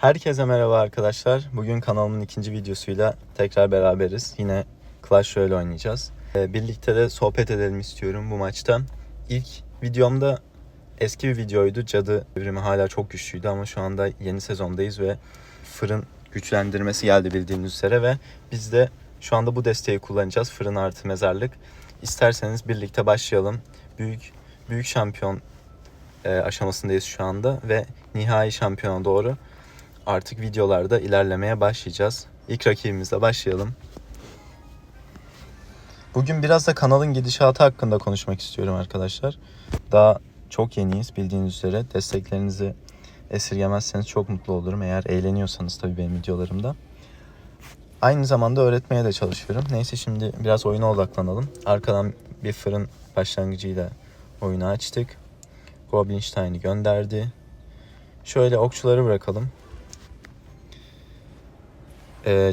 Herkese merhaba arkadaşlar. Bugün kanalımın ikinci videosuyla tekrar beraberiz. Yine Clash Royale oynayacağız. Ee, Birlikte de sohbet edelim istiyorum bu maçta. İlk videomda eski bir videoydu. Cadı evrimi hala çok güçlüydü ama şu anda yeni sezondayız ve fırın güçlendirmesi geldi bildiğiniz üzere ve biz de şu anda bu desteği kullanacağız. Fırın artı mezarlık. İsterseniz birlikte başlayalım. Büyük büyük şampiyon e, aşamasındayız şu anda ve nihai şampiyona doğru artık videolarda ilerlemeye başlayacağız. İlk rakibimizle başlayalım. Bugün biraz da kanalın gidişatı hakkında konuşmak istiyorum arkadaşlar. Daha çok yeniyiz bildiğiniz üzere. Desteklerinizi esirgemezseniz çok mutlu olurum. Eğer eğleniyorsanız tabii benim videolarımda. Aynı zamanda öğretmeye de çalışıyorum. Neyse şimdi biraz oyuna odaklanalım. Arkadan bir fırın başlangıcıyla oyunu açtık. Goblinstein'i gönderdi. Şöyle okçuları bırakalım. Ee,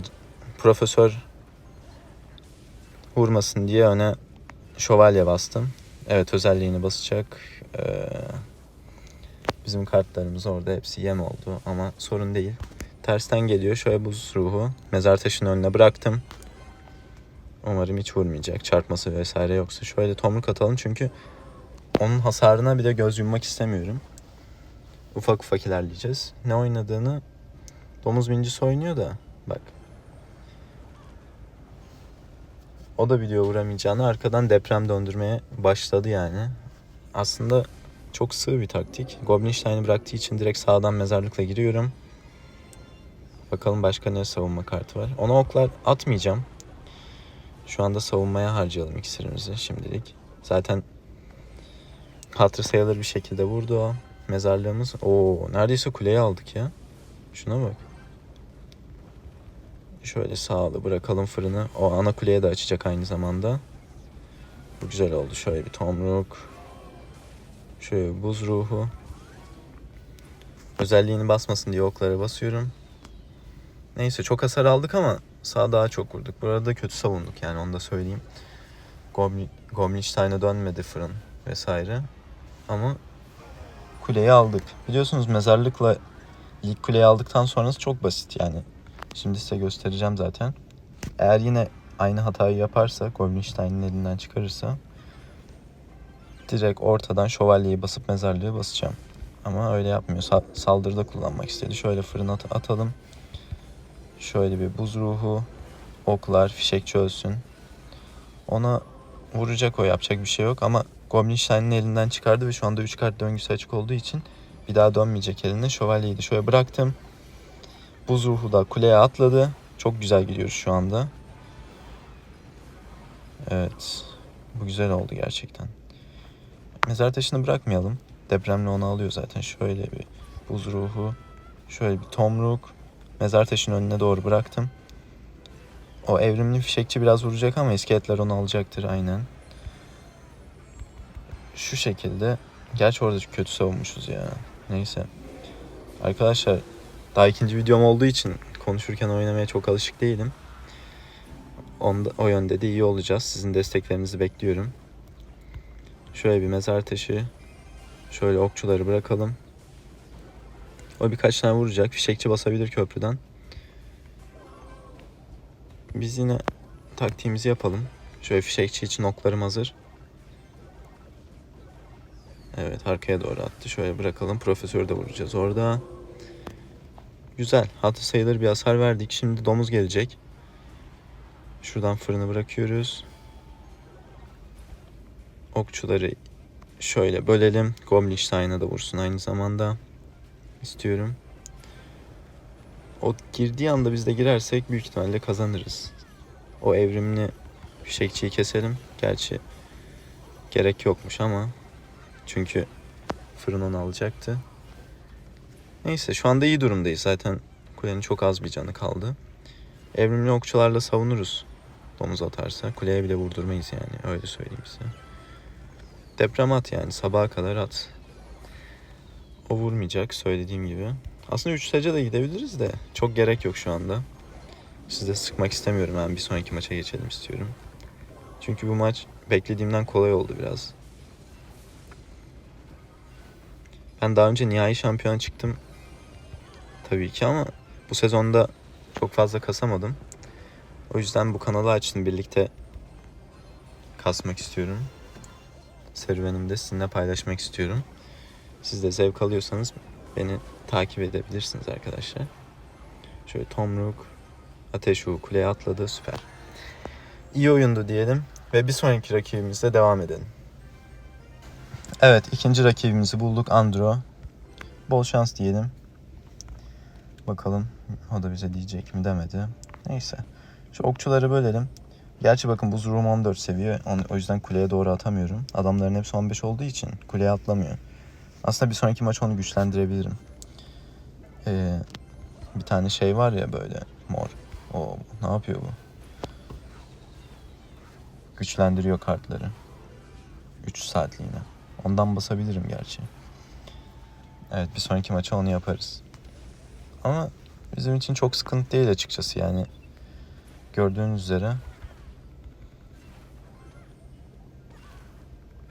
profesör vurmasın diye öne şövalye bastım. Evet özelliğini basacak. Ee, bizim kartlarımız orada hepsi yem oldu ama sorun değil. Tersten geliyor. Şöyle buz ruhu. Mezar taşının önüne bıraktım. Umarım hiç vurmayacak. Çarpması vesaire yoksa. Şöyle tomruk atalım çünkü onun hasarına bir de göz yummak istemiyorum. Ufak ufak ilerleyeceğiz. Ne oynadığını domuz bincisi oynuyor da bak. O da biliyor vuramayacağını arkadan deprem döndürmeye başladı yani. Aslında çok sığ bir taktik. Goblinstein'i bıraktığı için direkt sağdan mezarlıkla giriyorum. Bakalım başka ne savunma kartı var. Ona oklar atmayacağım. Şu anda savunmaya harcayalım iksirimizi şimdilik. Zaten hatır sayılır bir şekilde vurdu o. Mezarlığımız. Oo neredeyse kuleyi aldık ya. Şuna bak. Şöyle sağlı bırakalım fırını. O ana kuleye de açacak aynı zamanda. Bu güzel oldu. Şöyle bir tomruk. Şöyle bir buz ruhu. Özelliğini basmasın diye oklara basıyorum. Neyse çok hasar aldık ama sağ daha çok vurduk. Burada kötü savunduk yani onu da söyleyeyim. Goblin, Goblinstein'e dönmedi fırın vesaire. Ama kuleyi aldık. Biliyorsunuz mezarlıkla ilk kuleyi aldıktan sonrası çok basit yani. Şimdi size göstereceğim zaten. Eğer yine aynı hatayı yaparsa, Goblinstein'in elinden çıkarırsa direkt ortadan şövalyeyi basıp mezarlığı basacağım. Ama öyle yapmıyor. Sa- saldırıda kullanmak istedi. Şöyle fırına at- atalım. Şöyle bir buz ruhu. Oklar, fişekçi ölsün. Ona vuracak o yapacak bir şey yok ama Goblinstein'in elinden çıkardı ve şu anda 3 kart döngüsü açık olduğu için bir daha dönmeyecek eline. Şövalyeyi de şöyle bıraktım. Buz ruhu da kuleye atladı. Çok güzel gidiyoruz şu anda. Evet. Bu güzel oldu gerçekten. Mezar taşını bırakmayalım. Depremle onu alıyor zaten. Şöyle bir buz ruhu. Şöyle bir tomruk. Mezar taşının önüne doğru bıraktım. O evrimli fişekçi biraz vuracak ama iskeletler onu alacaktır aynen. Şu şekilde. Gerçi orada kötü savunmuşuz ya. Neyse. Arkadaşlar daha ikinci videom olduğu için konuşurken oynamaya çok alışık değilim. Onda, o yönde de iyi olacağız. Sizin desteklerinizi bekliyorum. Şöyle bir mezar taşı. Şöyle okçuları bırakalım. O birkaç tane vuracak. Fişekçi basabilir köprüden. Biz yine taktiğimizi yapalım. Şöyle fişekçi için oklarım hazır. Evet arkaya doğru attı. Şöyle bırakalım. Profesörü de vuracağız orada. Güzel. Hatı sayılır bir hasar verdik. Şimdi domuz gelecek. Şuradan fırını bırakıyoruz. Okçuları şöyle bölelim. Goblinstein'a da vursun aynı zamanda. İstiyorum. O girdiği anda biz de girersek büyük ihtimalle kazanırız. O evrimli fişekçiyi keselim. Gerçi gerek yokmuş ama çünkü fırın onu alacaktı. Neyse şu anda iyi durumdayız. Zaten kulenin çok az bir canı kaldı. Evrimli okçularla savunuruz. Domuz atarsa. Kuleye bile vurdurmayız yani. Öyle söyleyeyim size. Deprem at yani. Sabaha kadar at. O vurmayacak söylediğim gibi. Aslında 3 saca da gidebiliriz de. Çok gerek yok şu anda. Sizi sıkmak istemiyorum. Ben bir sonraki maça geçelim istiyorum. Çünkü bu maç beklediğimden kolay oldu biraz. Ben daha önce nihai şampiyon çıktım. Tabii ki ama bu sezonda çok fazla kasamadım. O yüzden bu kanalı açtım birlikte kasmak istiyorum. Serüvenimde sizinle paylaşmak istiyorum. Siz de zevk alıyorsanız beni takip edebilirsiniz arkadaşlar. Şöyle Tomruk, Ateş Uğu kuleye atladı süper. İyi oyundu diyelim ve bir sonraki rakibimizle devam edelim. Evet ikinci rakibimizi bulduk Andro. Bol şans diyelim. Bakalım o da bize diyecek mi demedi. Neyse. Şu okçuları bölelim. Gerçi bakın buz ruhum 14 seviye. O yüzden kuleye doğru atamıyorum. Adamların hepsi 15 olduğu için kuleye atlamıyor. Aslında bir sonraki maç onu güçlendirebilirim. Ee, bir tane şey var ya böyle mor. O ne yapıyor bu? Güçlendiriyor kartları. 3 saatliğine. Ondan basabilirim gerçi. Evet bir sonraki maça onu yaparız. Ama bizim için çok sıkıntı değil açıkçası yani. Gördüğünüz üzere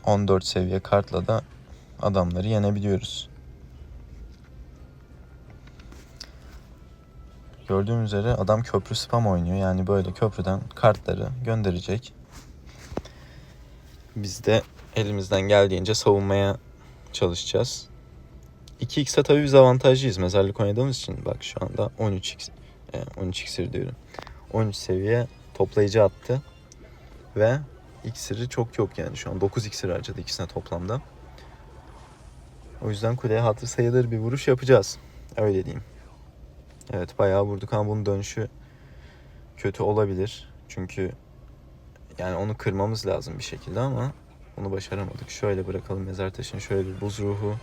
14 seviye kartla da adamları yenebiliyoruz. Gördüğüm üzere adam köprü spam oynuyor. Yani böyle köprüden kartları gönderecek. Biz de elimizden geldiğince savunmaya çalışacağız. 2x'e tabii biz avantajlıyız mezarlık oynadığımız için. Bak şu anda 13x, e, 13 iksir diyorum. 13 seviye toplayıcı attı. Ve iksiri çok yok yani şu an 9 iksir harcadı ikisine toplamda. O yüzden kuleye hatır sayılır bir vuruş yapacağız. Öyle diyeyim. Evet bayağı vurduk ama bunun dönüşü kötü olabilir. Çünkü yani onu kırmamız lazım bir şekilde ama onu başaramadık. Şöyle bırakalım mezar taşını şöyle bir buz ruhu.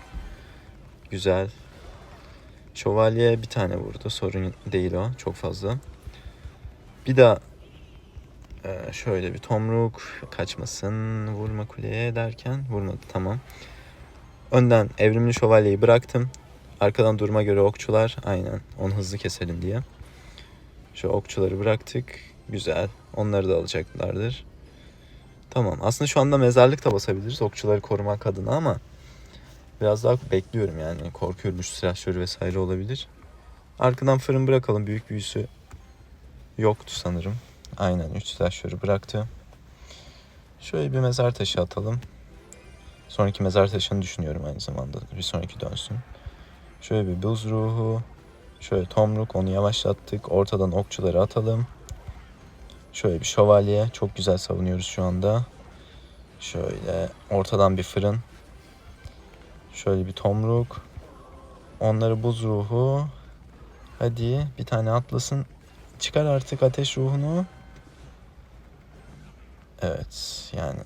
Güzel. Şövalye bir tane vurdu. Sorun değil o. Çok fazla. Bir daha e, şöyle bir tomruk kaçmasın. Vurma kuleye derken vurmadı. Tamam. Önden evrimli şövalyeyi bıraktım. Arkadan duruma göre okçular. Aynen. Onu hızlı keselim diye. Şu okçuları bıraktık. Güzel. Onları da alacaklardır. Tamam. Aslında şu anda mezarlık da basabiliriz. Okçuları korumak adına ama biraz daha bekliyorum yani. Korkuyorum. Üç silahşörü vesaire olabilir. Arkadan fırın bırakalım. Büyük büyüsü yoktu sanırım. Aynen. Üç silahşörü bıraktı. Şöyle bir mezar taşı atalım. Sonraki mezar taşını düşünüyorum aynı zamanda. Bir sonraki dönsün. Şöyle bir buz ruhu. Şöyle tomruk onu yavaşlattık. Ortadan okçuları atalım. Şöyle bir şövalye. Çok güzel savunuyoruz şu anda. Şöyle ortadan bir fırın. Şöyle bir tomruk. Onları buz ruhu. Hadi bir tane atlasın. Çıkar artık ateş ruhunu. Evet yani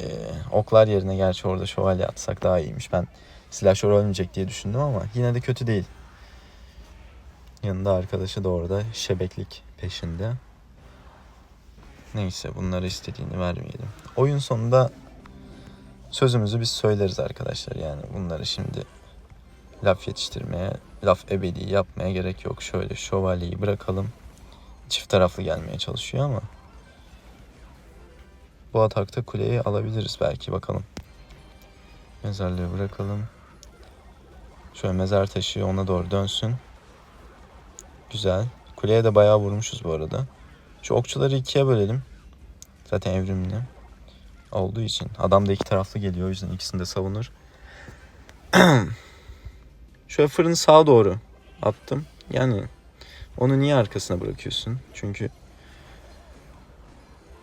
e, oklar yerine gerçi orada şövalye atsak daha iyiymiş. Ben silahşör ölmeyecek diye düşündüm ama yine de kötü değil. Yanında arkadaşı da orada şebeklik peşinde. Neyse bunlara istediğini vermeyelim. Oyun sonunda sözümüzü biz söyleriz arkadaşlar. Yani bunları şimdi laf yetiştirmeye, laf ebedi yapmaya gerek yok. Şöyle şövalyeyi bırakalım. Çift taraflı gelmeye çalışıyor ama bu atakta kuleyi alabiliriz belki bakalım. Mezarlığı bırakalım. Şöyle mezar taşı ona doğru dönsün. Güzel. Kuleye de bayağı vurmuşuz bu arada. Şu okçuları ikiye bölelim. Zaten evrimli olduğu için. Adam da iki taraflı geliyor o yüzden ikisini de savunur. Şöyle fırını sağa doğru attım. Yani onu niye arkasına bırakıyorsun? Çünkü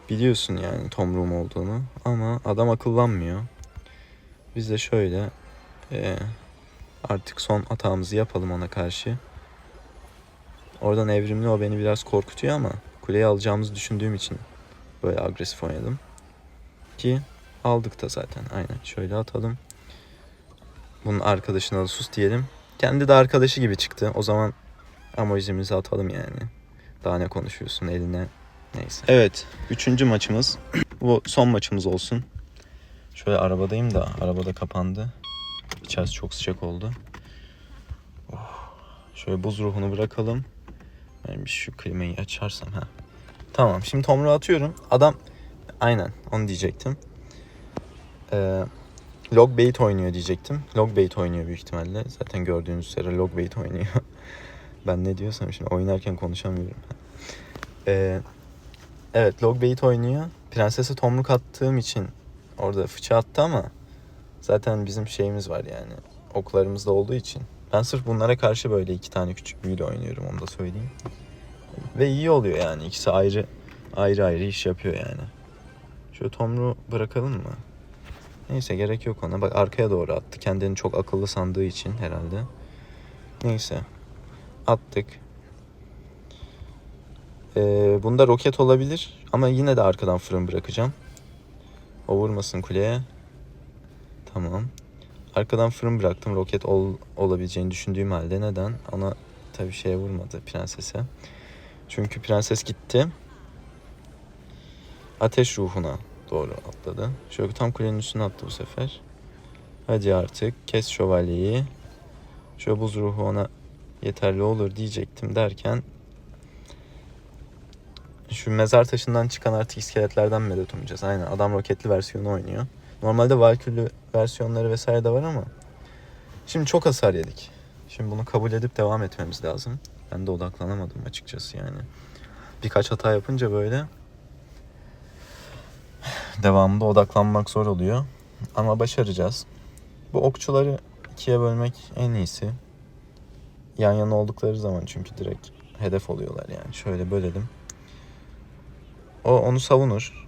biliyorsun yani tomruğum olduğunu ama adam akıllanmıyor. Biz de şöyle eee, artık son atağımızı yapalım ona karşı. Oradan evrimli o beni biraz korkutuyor ama kuleyi alacağımızı düşündüğüm için böyle agresif oynadım. Ki aldık da zaten aynen şöyle atalım. Bunun arkadaşına da sus diyelim. Kendi de arkadaşı gibi çıktı. O zaman amojimizi atalım yani. Daha ne konuşuyorsun eline. Neyse. Evet. Üçüncü maçımız. Bu son maçımız olsun. Şöyle arabadayım da arabada kapandı. İçerisi çok sıcak oldu. Oh. Şöyle buz ruhunu bırakalım. Ben bir şu klimayı açarsam ha. Tamam şimdi tomruğu atıyorum. Adam aynen onu diyecektim. Ee, log bait oynuyor diyecektim. Log bait oynuyor büyük ihtimalle. Zaten gördüğünüz üzere log bait oynuyor. Ben ne diyorsam şimdi oynarken konuşamıyorum. Ee, evet Logbait oynuyor. Prenses'e tomruk attığım için orada fıça attı ama zaten bizim şeyimiz var yani. Oklarımız da olduğu için. Ben sırf bunlara karşı böyle iki tane küçük büyüyle oynuyorum onu da söyleyeyim. Ve iyi oluyor yani. İkisi ayrı ayrı ayrı iş yapıyor yani. Şöyle tomruğu bırakalım mı? Neyse gerek yok ona. Bak arkaya doğru attı. Kendini çok akıllı sandığı için herhalde. Neyse. Attık. Ee, bunda roket olabilir. Ama yine de arkadan fırın bırakacağım. O vurmasın kuleye. Tamam. Arkadan fırın bıraktım. Roket ol, olabileceğini düşündüğüm halde. Neden? Ona tabii şeye vurmadı prensese. Çünkü prenses gitti. Ateş ruhuna doğru atladı. Şöyle tam kulenin üstüne attı bu sefer. Hadi artık kes şövalyeyi. Şöyle buz ruhu ona yeterli olur diyecektim derken şu mezar taşından çıkan artık iskeletlerden medet umacağız. Aynen adam roketli versiyonu oynuyor. Normalde Valkürlü versiyonları vesaire de var ama şimdi çok hasar yedik. Şimdi bunu kabul edip devam etmemiz lazım. Ben de odaklanamadım açıkçası yani. Birkaç hata yapınca böyle devamında odaklanmak zor oluyor. Ama başaracağız. Bu okçuları ikiye bölmek en iyisi. Yan yana oldukları zaman çünkü direkt hedef oluyorlar yani. Şöyle bölelim. O onu savunur.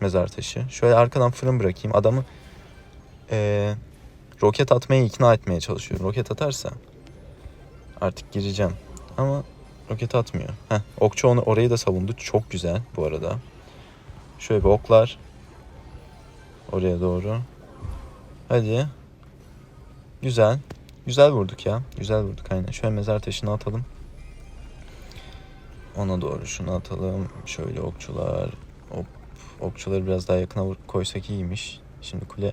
Mezar taşı. Şöyle arkadan fırın bırakayım. Adamı eee, roket atmaya ikna etmeye çalışıyorum. Roket atarsa artık gireceğim. Ama roket atmıyor. Heh, okçu onu orayı da savundu. Çok güzel bu arada. Şöyle bir oklar. Oraya doğru. Hadi. Güzel. Güzel vurduk ya. Güzel vurduk aynen. Şöyle mezar taşını atalım. Ona doğru şunu atalım. Şöyle okçular. Hop. Okçuları biraz daha yakına koysak iyiymiş. Şimdi kule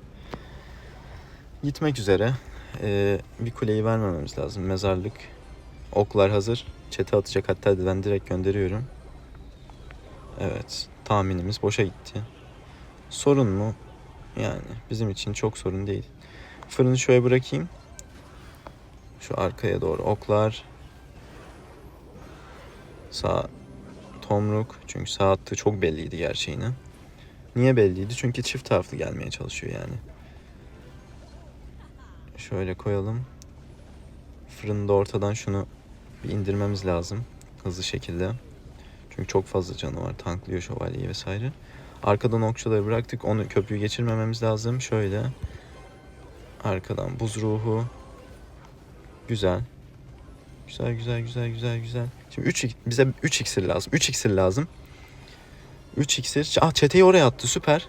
gitmek üzere. Ee, bir kuleyi vermememiz lazım. Mezarlık. Oklar hazır. Çete atacak hatta ben direkt gönderiyorum. Evet. Tahminimiz boşa gitti. Sorun mu? Yani bizim için çok sorun değil. Fırını şöyle bırakayım. Şu arkaya doğru oklar. Sağ tomruk. Çünkü sağ attığı çok belliydi gerçeğini. Niye belliydi? Çünkü çift taraflı gelmeye çalışıyor yani. Şöyle koyalım. Fırında ortadan şunu bir indirmemiz lazım. Hızlı şekilde. Çünkü çok fazla canı var. Tanklıyor şövalyeyi vesaire. Arkadan okçuları bıraktık. Onu köprüyü geçirmememiz lazım. Şöyle. Arkadan buz ruhu. Güzel. Güzel güzel güzel güzel güzel. Şimdi 3 bize 3 iksir lazım. 3 iksir lazım. 3 iksir. Ah çeteyi oraya attı. Süper.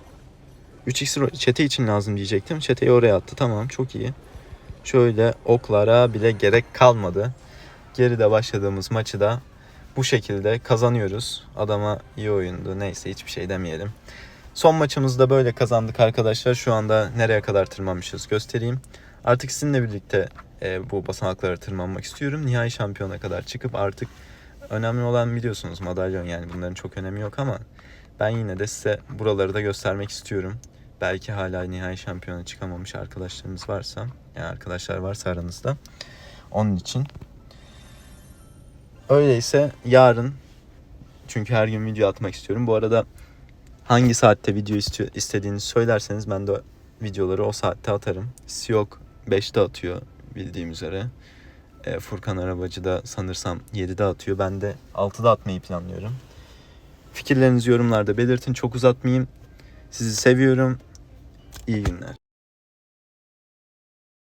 3 iksir çete için lazım diyecektim. Çeteyi oraya attı. Tamam çok iyi. Şöyle oklara bile gerek kalmadı. Geride başladığımız maçı da bu şekilde kazanıyoruz. Adama iyi oyundu. Neyse hiçbir şey demeyelim. Son maçımızda böyle kazandık arkadaşlar. Şu anda nereye kadar tırmanmışız göstereyim. Artık sizinle birlikte e, bu basamaklara tırmanmak istiyorum. Nihai şampiyona kadar çıkıp artık önemli olan biliyorsunuz madalyon yani bunların çok önemi yok ama ben yine de size buraları da göstermek istiyorum. Belki hala nihai şampiyona çıkamamış arkadaşlarımız varsa, yani arkadaşlar varsa aranızda. Onun için Öyleyse yarın çünkü her gün video atmak istiyorum. Bu arada hangi saatte video istediğinizi söylerseniz ben de videoları o saatte atarım. Siyok 5'te atıyor bildiğim üzere. E, Furkan Arabacı da sanırsam 7'de atıyor. Ben de 6'da atmayı planlıyorum. Fikirlerinizi yorumlarda belirtin. Çok uzatmayayım. Sizi seviyorum. İyi günler.